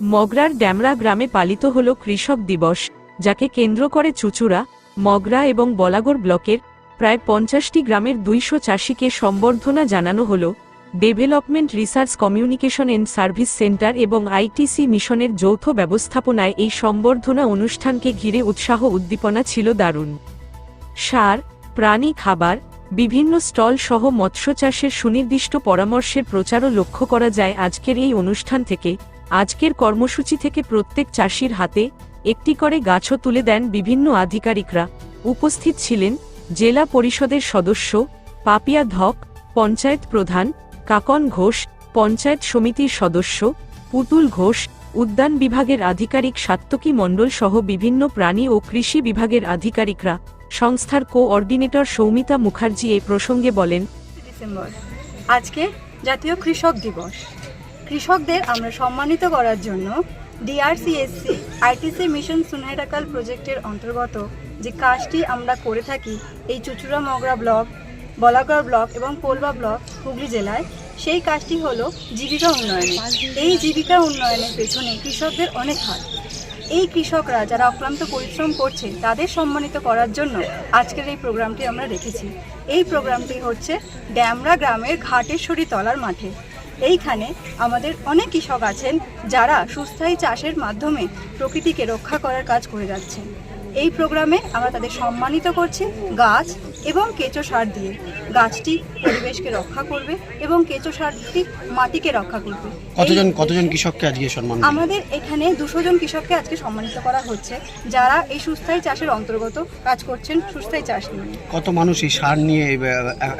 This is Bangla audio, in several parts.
মগরার ড্যামরা গ্রামে পালিত হল কৃষক দিবস, যাকে কেন্দ্র করে চুচুড়া, মগরা এবং বলাগড় ব্লকের প্রায় পঞ্চাশটি গ্রামের দুইশো চাষিকে সম্বর্ধনা জানানো হল development research communication and service centre এবং আইটিসি মিশনের যৌথ ব্যবস্থাপনায় এই সম্বর্ধনা অনুষ্ঠানকে ঘিরে উৎসাহ উদ্দীপনা ছিল দারুণ। সার, প্রাণী খাবার, বিভিন্ন স্টল সহ মৎস্য চাষের সুনির্দিষ্ট পরামর্শের প্রচারও লক্ষ্য করা যায় আজকের এই অনুষ্ঠান থেকে। আজকের কর্মসূচি থেকে প্রত্যেক চাষির হাতে একটি করে গাছও তুলে দেন বিভিন্ন আধিকারিকরা। উপস্থিত ছিলেন জেলা পরিষদের সদস্য পাপিয়া ধক, পঞ্চায়েত প্রধান কাকন ঘোষ, পঞ্চায়েত সমিতির সদস্য পুতুল ঘোষ, উদ্যান বিভাগের আধিকারিক সাত্তকী মণ্ডল সহ বিভিন্ন প্রাণী ও কৃষি বিভাগের আধিকারিকরা। সংস্থার কোঅর্ডিনেটর সৌমিতা মুখার্জি এই প্রসঙ্গে বলেন আজকে জাতীয় কৃষক দিবস। কৃষকদের আমরা সম্মানিত করার জন্য ডিআরসিএসসি আইটিসি মিশন সুনাইরাকাল প্রজেক্টের অন্তর্গত যে কাজটি আমরা করে থাকি এই চুচুড়া মগরা ব্লক, বলাগড় ব্লক এবং পোলবা ব্লক, হুগলি জেলায়, সেই কাজটি হলো জীবিকা উন্নয়নে। এই জীবিকা উন্নয়নের পেছনে কৃষকদের অনেক হাত। এই কৃষকরা যারা অক্লান্ত পরিশ্রম করছে তাদের সম্মানিত করার জন্য আজকের এই প্রোগ্রামটি আমরা রেখেছি। এই প্রোগ্রামটি হচ্ছে ড্যামরা গ্রামের ঘাটেশ্বরী তলার মাঠে। এইখানে আমাদের অনেক কৃষক আছেন যারা সুস্থায়ী চাষের মাধ্যমে প্রকৃতিকে রক্ষা করার কাজ করে যাচ্ছেন। এই প্রোগ্রামে আমরা তাদের সম্মানিত করছি গাছ এবং কেঁচো সার দিয়ে। গাছটি পরিবেশকে রক্ষা করবে এবং কেঁচো সারটি মাটিকে রক্ষা করবে। কতজন কতজন কৃষককে আজকে সম্মান আমাদের এখানে দুশো জন কৃষককে আজকে সম্মানিত করা হচ্ছে যারা এই সুস্থায়ী চাষের অন্তর্গত কাজ করছেন সুস্থায়ী চাষ নিয়ে। কত মানুষ এই সার নিয়ে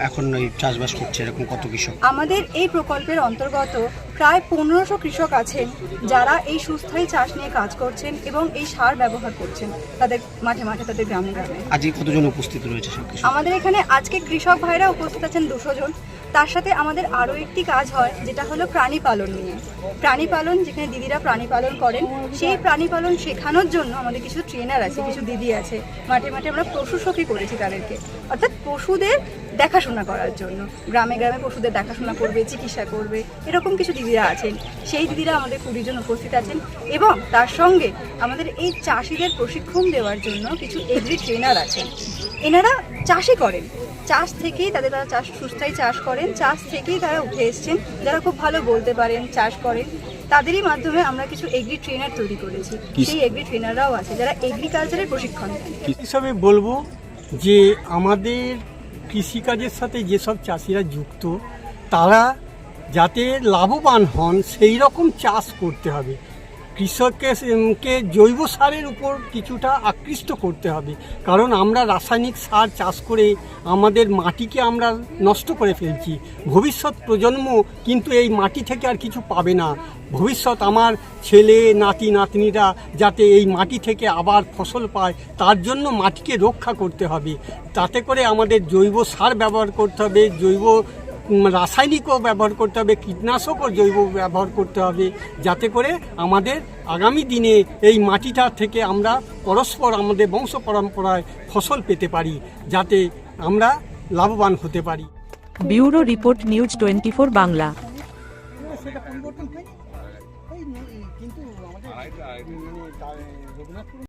এখন এই চাষবাস করছে এরকম কত কৃষক? আমাদের এই প্রকল্পের অন্তর্গত প্রায় পনেরোশো কৃষক আছেন যারা এই সুস্থায়ী চাষ নিয়ে কাজ করছেন এবং এই সার ব্যবহার করছেন তাদের মাঠে মাঠে তাদের গ্রামে গ্রামে। আজকে কতজন উপস্থিত রয়েছে আমাদের এখানে আজকে কৃষক ভাইরা উপস্থিত আছেন দুশো জন। তার সাথে আমাদের আরও একটি কাজ হয়, যেটা হলো প্রাণী পালন নিয়ে। প্রাণী পালন, যেখানে দিদিরা প্রাণী পালন করেন, সেই প্রাণী পালন শেখানোর জন্য আমাদের কিছু ট্রেনার আছে, কিছু দিদি আছে। মাঠে মাঠে আমরা পশু সখী করেছি তাদেরকে। অর্থাৎ পশুদের দেখাশোনা করার জন্য। গ্রামে গ্রামে পশুদের দেখাশোনা করবে চিকিৎসা করবে এরকম কিছু দিদিরা আছেন। সেই দিদিরা আমাদের কুড়ি জন উপস্থিত আছেন এবং তার সঙ্গে আমাদের এই চাষিদের প্রশিক্ষণ দেওয়ার জন্য কিছু এগ্রি ট্রেনার আছেন। এনারা চাষই করেন। চাষ থেকেই তাদের তারা চাষ সুস্থায়ী চাষ করেন। চাষ থেকেই তারা উঠে এসছেন। যারা খুব ভালো বলতে পারেন চাষ করেন তাদেরই মাধ্যমে আমরা কিছু এগ্রি ট্রেনার তৈরি করেছি। সেই এগ্রি ট্রেনাররাও আছে যারা এগ্রিকালচারের প্রশিক্ষণ দেন। হিসাবে বলব যে আমাদের কৃষিকাজের সাথে যেসব চাষিরা যুক্ত তারা যাতে লাভবান হন সেই রকম চাষ করতে হবে। কৃষককে জৈব সারের উপর কিছুটা আকৃষ্ট করতে হবে। কারণ আমরা রাসায়নিক সার চাষ করে আমাদের মাটিকে আমরা নষ্ট করে ফেলছি। ভবিষ্যৎ প্রজন্ম কিন্তু এই মাটি থেকে আর কিছু পাবে না। ভবিষ্যৎ আমার ছেলে, নাতি, নাতনিরা যাতে এই মাটি থেকে আবার ফসল পায়, তার জন্য মাটিকে রক্ষা করতে হবে। তাতে করে আমাদের জৈব সার ব্যবহার করতে হবে, জৈব রাসায়নিকও ব্যবহার করতে হবে কীটনাশকও জৈব ব্যবহার করতে হবে যাতে করে আমাদের আগামী দিনে এই মাটিটা থেকে আমরা পরস্পর আমাদের বংশ পরম্পরায় ফসল পেতে পারি যাতে আমরা লাভবান হতে পারি। Bureau report news twenty four Bangla কিন্তু আমাদের